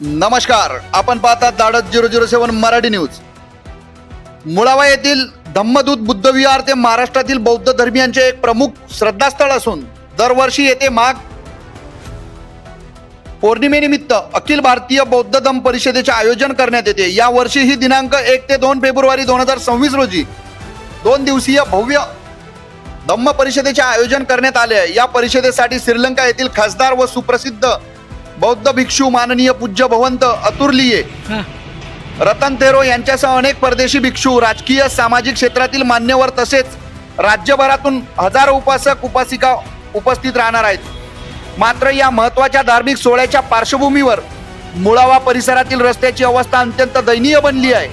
नमस्कार आपण पाहतात दाडत zero zero seven Marathi news. Mulawa येथील धम्मदूत बुद्धविहार ते महाराष्ट्रातील बौद्ध धर्मियांचे एक प्रमुख श्रद्धास्थळ असून दरवर्षी येथे माघ पौर्णिमेनिमित्त अखिल भारतीय बौद्ध धम्म परिषदेचे आयोजन करण्यात येते. या वर्षी ही दिनांक एक ते दोन फेब्रुवारी दोन हजार सव्वीस रोजी दोन दिवसीय भव्य धम्म परिषदेचे आयोजन करण्यात आले आहे. या परिषदेसाठी श्रीलंका येथील खासदार व सुप्रसिद्ध बौद्ध भिक्षू माननीय पूज्य भवंत अतुर्लिये. रतन थेरो यांच्यासह अनेक परदेशी भिक्षू राजकीय सामाजिक क्षेत्रातील मान्यवर तसेच राज्यभरातून हजारो उपासक उपासिका उपस्थित राहणार आहेत. मात्र या महत्त्वाच्या धार्मिक सोहळ्याच्या पार्श्वभूमीवर मुळावा परिसरातील रस्त्याची अवस्था अत्यंत दयनीय बनली आहे.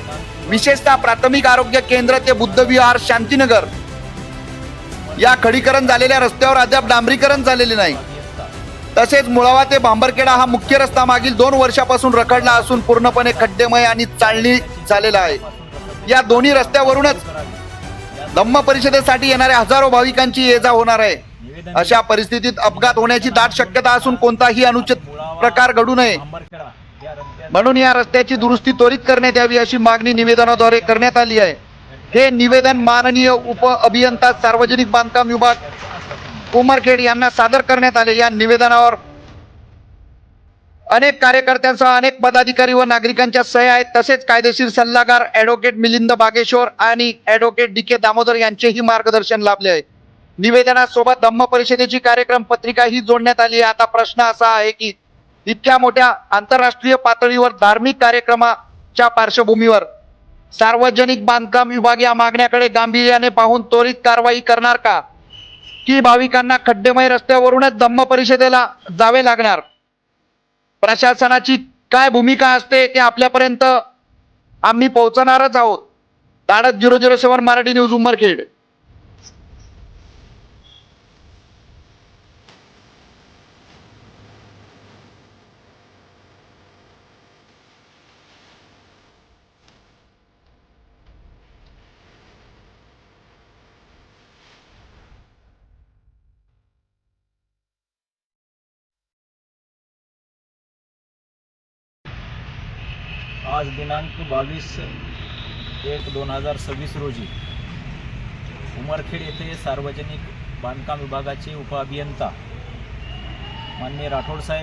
विशेषतः प्राथमिक आरोग्य केंद्र ते बुद्धविहार शांतीनगर. या खडीकरण झालेल्या रस्त्यावर अद्याप डांबरीकरण झालेले नाही. तसेच मुळावा ते बांबरखेडा हा मुख्य रस्ता मागील दोन वर्षापासून रखडला असून पूर्णपणे खड्डेमय आणि चालणी झालेला आहे. या दोन्ही रस्त्यावरूनच धम्म परिषदेसाठी येणाऱ्या हजारो भाविकांची ये जा होणार आहे. अशा परिस्थितीत अपघात होण्याची दाट शक्यता असून कोणताही अनुचित प्रकार घडू नये. म्हणून या रस्त्याची दुरुस्ती त्वरित करण्यात यावी अशी मागणी निवेदनाद्वारे करण्यात आली आहे. हे निवेदन माननीय उप अभियंता सार्वजनिक बांधकाम विभाग उमरखेड यांना सादर करण्यात आले. या निवेदनावर अनेक कार्यकर्त्यांसह अनेक पदाधिकारी व नागरिकांच्या सह्या आहेत. तसेच कायदेशीर सल्लागार ॲडव्होकेट मिलिंद बागेश्वर आणि ॲडव्होकेट डी के दामोदर यांचेही मार्गदर्शन लाभले आहे. निवेदनासोबत धम्म परिषदेची कार्यक्रम पत्रिका ही जोडण्यात आली आहे. आता प्रश्न असा आहे की इतक्या मोठ्या आंतरराष्ट्रीय पातळीवर धार्मिक कार्यक्रमाच्या पार्श्वभूमीवर सार्वजनिक बांधकाम विभाग या मागण्याकडे गांभीर्याने पाहून त्वरित कारवाई करणार का? की भाविकांना खड्डेमय रस्त्यावरूनच धम्म परिषदेला जावे लागणार. प्रशासनाची काय भूमिका असते ते आपल्यापर्यंत आम्ही पोहोचणारच आहोत. ताडत zero zero seven Marathi news Umarkhed. आज दिनांक बावीस एक दोन हजार सव्वीस रोजी उमरखेड येथे सार्वजनिक बांधकाम विभागाचे उपअभियंता माननीय राठोड साहेब